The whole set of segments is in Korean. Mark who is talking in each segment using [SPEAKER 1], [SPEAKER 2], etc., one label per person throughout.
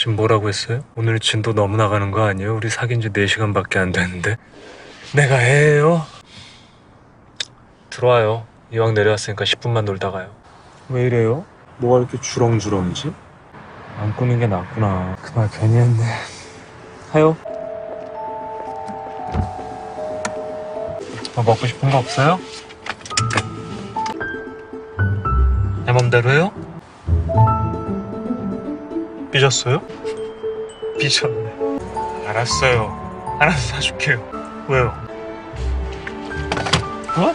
[SPEAKER 1] 지금 뭐라고 했어요? 오늘 진도 너무 나가는 거 아니에요? 우리 사귄 지 4시간밖에 안 됐는데 내가 해요? 들어와요 이왕 내려왔으니까 10분만 놀다 가요 왜 이래요? 뭐가 이렇게 주렁주렁이지? 안 꾸는 게 낫구나 그 말 괜히 했네 하요 뭐 먹고 싶은 거 없어요? 내 맘대로 해요? 삐졌어요? 삐졌네. 알았어요. 알아서 사줄게요. 왜요? 어?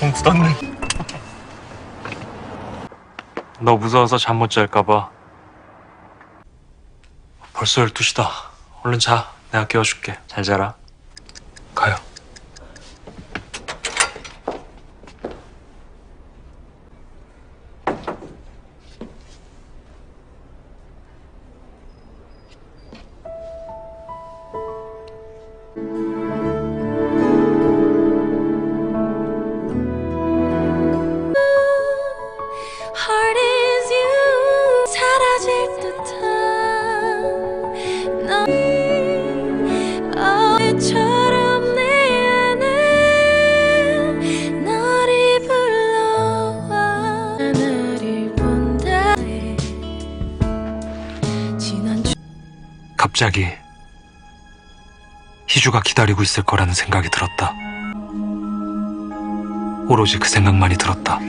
[SPEAKER 1] 좀 굳었네. 너 무서워서 잠 못 잘까봐. 벌써 12시다. 얼른 자. 내가 깨워줄게. 잘 자라. 가요. 갑자기 희주가 기다리고 있을 거라는 생각이 들었다. 오로지 그 생각만이 들었다.